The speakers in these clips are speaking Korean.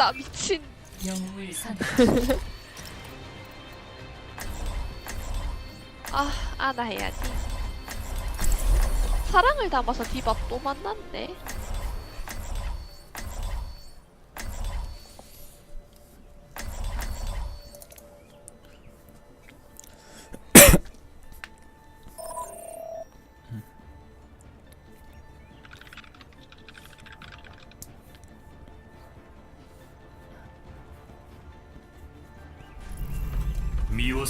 있다 미친. 영웅을 선아 아나 해야지. 사랑을 담아서 디바 또 만났네 身を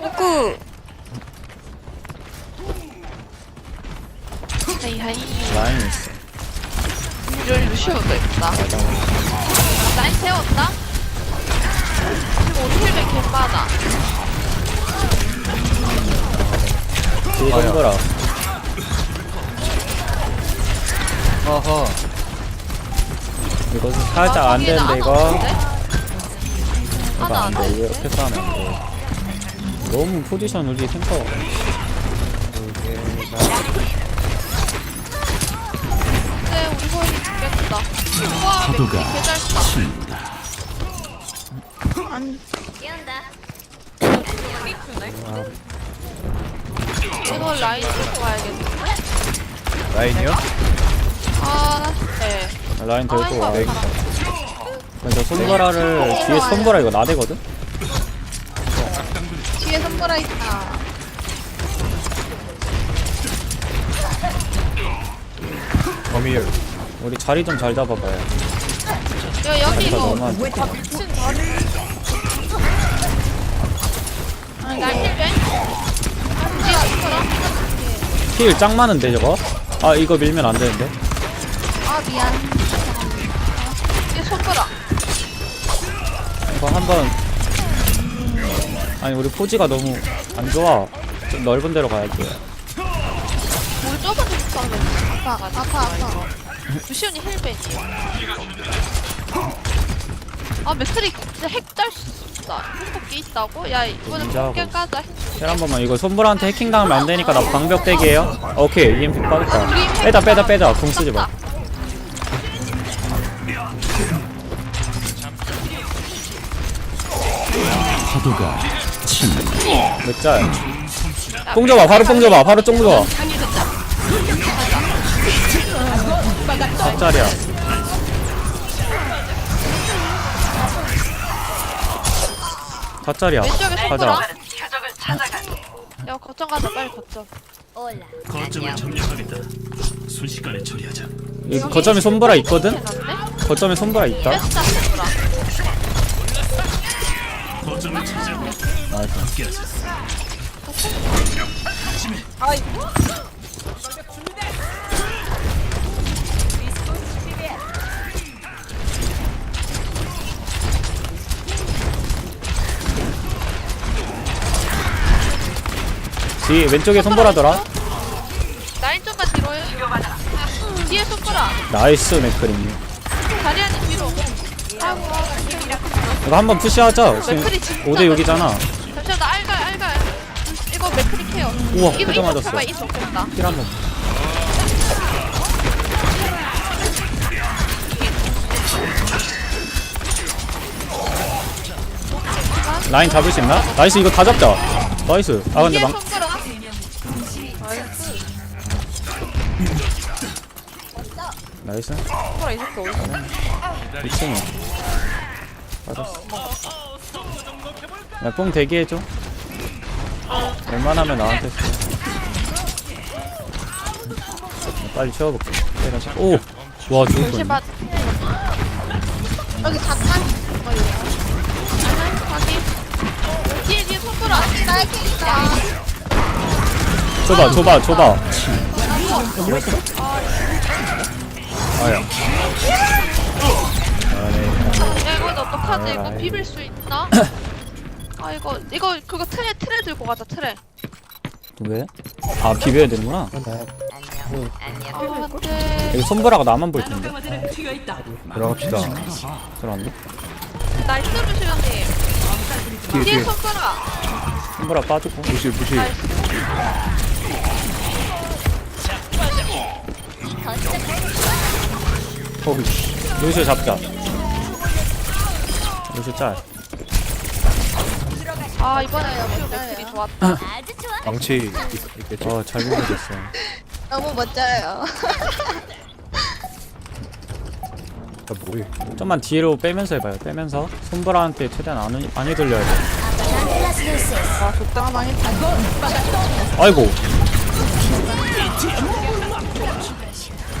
오구 하이 하이 라인 있어. 이럴 루시오도 있다 라인 세웠다 지금 우리 힐백 개빠다 뒤에 동그라 어허 이거 살짝 안 되는데 이거 하나 안안 돼. 돼. 이렇게 싸면 안 돼. 너무 포지션 우리 탱커 근데 우리 거인이 죽겠다 와 맥주 개잘 sta 이거 라인 들고 가야겠네 라인이요? 아 네. 라인 들고 아이고, 와 아파라. 저 손보라를 뒤에 손보라 이거 나대거든? 뒤에 선보라 있다. 우리 자리 좀 잘 잡아봐요. 야 여기 자리가 이거 너무 안 좋다. 미친 다리? 아니 날 힐백 뒤에 선보라 힐짱 많은데 저거? 아 이거 밀면 안 되는데? 아 미안. 뒤에 선보라 이거 한번. 아니 우리 포지가 너무 안 좋아. 좀 넓은 데로 가야지. 데 있었는데 아파가 아파 아파. 루시온이 힐백이야 아 맥크리 진짜 핵잘 쏜다. 핵폭기 있다고? 야 인정하고. 폭격 까자 힐. 한 번만. 이거 손보라한테 해킹 당하면 안 되니까 나 방벽 대기해요. 오케이 EMP 빠졌다. 빼자 빼자 빼자. 궁 쓰지 마 파도가 몇 짤? 뽕 줘봐 바로 뽕 줘봐 바로 쫑 줘봐. 몇 짤이야. 다 짤이야. 왼쪽에 가자. 야 거점 가자 빨리 거점. 거점을 점령하겠다. 순식간에 처리하자. 이 거점에 손보라 있거든? 해놨네? 거점에 손보라 있다. 뺐다 선보라 거점을 찾아 나이스 함께하자. 뒤 왼쪽에 손보라더라. 라인 좀만 뒤로 해 뒤에 선보라. 나이스 맥크림. 자리안이 뒤로 아 이거 한번 푸시하자. 지금 맥크리 진짜 5대 6이잖아. 잠시만 나 알갈 알갈. 이거 맥크리 케어. 우와 이거 맞았어. 봐봐 이거 좋겠다 힐 한번. 라인 잡을 수 있나? 나이스 이거 다 잡자. 나이스. 아 근데 망 선보 나이스. 선보라 이 새끼 어딨어? 2층에 맞았어. 야뽕 대기해줘. 웬만하면 나한테 써 빨리 채워볼게. 때려서 오와 죽을 뻔 조심하 여기 잠깐 어 여기 확인 뒤에 뒤에 줘봐 줘봐. 줘봐 아야 근데 이거 아이. 비빌 수 있나? 아 이거 이거 그거 틀에 틀에 들고 가자 틀에. 왜? 아 비벼야 되는구나 아 안돼. 여기 손보라가 나만 볼 텐데 들어갑시다. 들어왔네 나이스 루시언님. 뒤에. 손가락. 손보라 빠지고 부실, 부실. 나이스. 어이씨 루시오 잡자 루시오 짤 아 이번에 루시오 맥클이 좋았다. 망치 있, 있겠지? 어, 잘 비벼졌어 너무 멋져요. 나 뭐해? 좀만 뒤로 빼면서 해봐요 빼면서 손보라한테 최대한 안, 안 휘둘려야 돼아 좋다 망했다. 아이고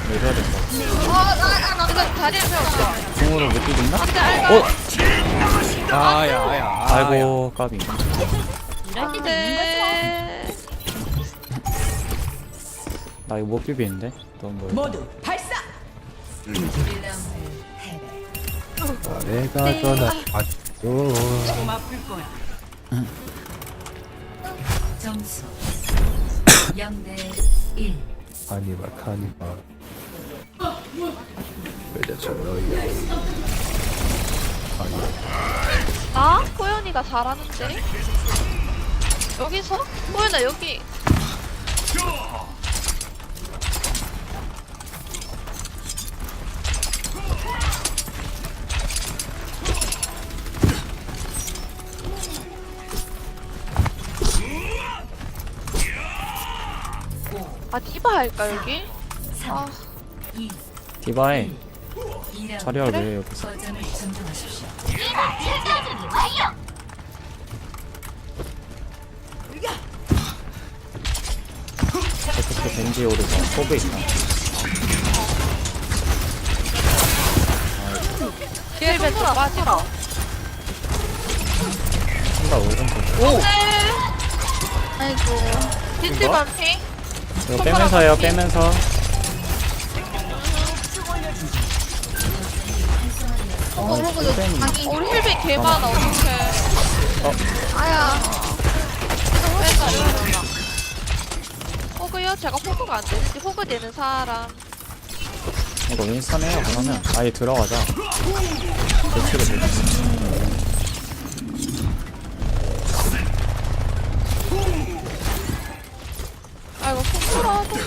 내려야 된다 아나 이거 다리에 세웠어. 궁으로 못 비빈다? 안돼 알가. 어? 아야, 아야. 아, 아이고 까비 안돼. 나 이거 못 비비는데? 너무 멀 1라운드 패배. 내가 전화 받죠. 점수 0대 1. 카니발, 카니발. 나 호연이가 잘하는데. 여기서 호연아 여기. 아 디바 할까 여기? 아 2. 디바에 2라운드. 자리야 왜 여기서. 어떻게 벤지 오르가 소브 있다 뒤에 벤트 빠지라. 한다 오른쪽 오. 아이고. 딘지 반피. 이거 빼면서 해요 빼면서 어, 뺀 우리 힐비 개 많아 어떡해. 어. 아야. 왜 가려나? 호그요? 제가 호그가 안 되는지 호그 되는 사람. 이거 윈스턴 해요 그러면 아예 들어가자 대치를 못 아이고 손가락. 겐지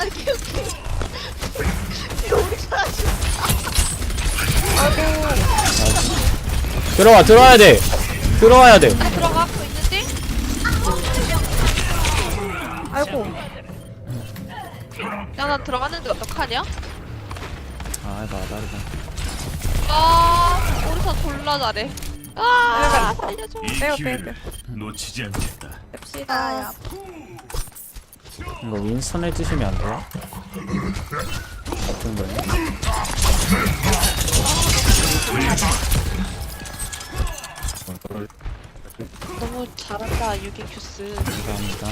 아 개피. 들어와 들어와야 돼 들어와야 돼 나 들어가고 있는데? 아이고. 야, 나 들어갔는데 어떡하냐? 아 맞아 아, 우리서 졸라 잘해. 아, 살려줘. 이 기회를 놓치지 않겠다. 아, 이거 윈스턴 해주시면 안 돼요? 어떤 거예요? 너무 잘한다, 유기 큐스. 감사합니다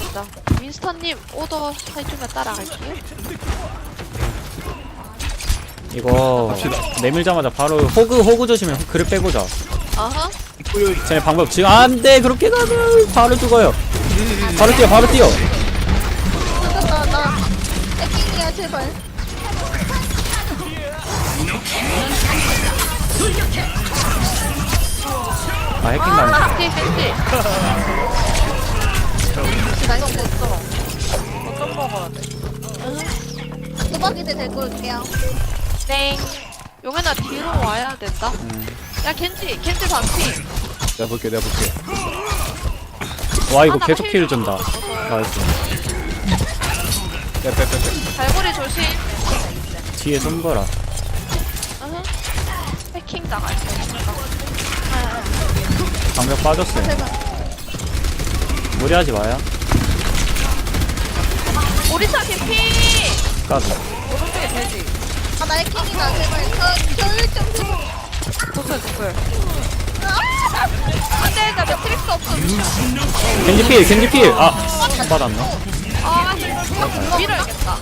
진짜. 윈스턴님, 오더 해주면 따라갈게요. 이거 내밀자마자 바로 호그 호그 조심해 그릇 빼고자 아하. 쟤네 방법 지금 안돼 그렇게 가면 바로 죽어요 바로 뛰어 바로 뛰어 나, 나. 액킹이야, 제발. 아 해킹 당했어 겐지, 겐지. 나이스 됐어. 어쩜 먹어야 돼? 수박이들 데리고 올게요. 땡. 용현아, 뒤로 와야 된다. 음. 야, 겐지, 겐지 반피. 내가 볼게, 내가 볼게. 와 이거 계속 필킬 준다. 나이스 빼, 빼, 빼, 빼. 갈고리 조심. 뒤에 으흠. 해킹 당할 거니까. 방벽 빠졌어요 무리하지 마요 오리사 개피. 까비 오른쪽에 돼지. 아, 나의 킹이다. 제발. 저, 좀 좀. 독설 독설. 안돼 나 매트릭스 없어. 겐지 필 겐지 필아 받았나 아 밀어야겠다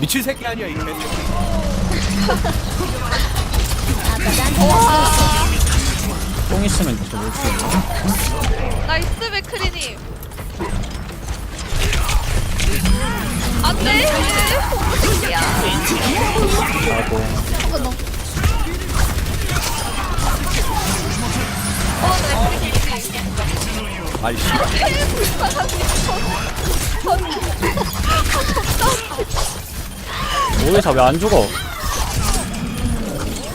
미칠 새끼 아니야 이 캔디 뽕 있으면 진짜 못쓰네. 나이스 맥크리님. 안돼. 호구새끼야 하고 어 맥크리님 아이씨 오해사 왜 안 죽어.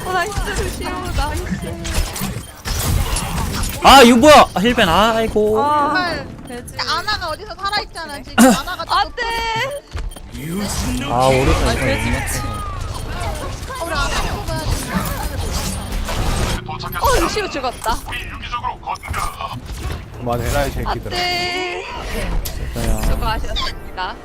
어 나이스 루시오 나이스 아 이거 뭐야? 아, 힐벤 아, 아이고. 헐. 아나가 어디서 살아있잖아 지금. 아나가 또 안돼. 아 오해사 이거 우리 아나 돼. 어 루시오 죽었다. 그만해라 이 새끼들아. 안돼. 뭐야 수고하셨습니다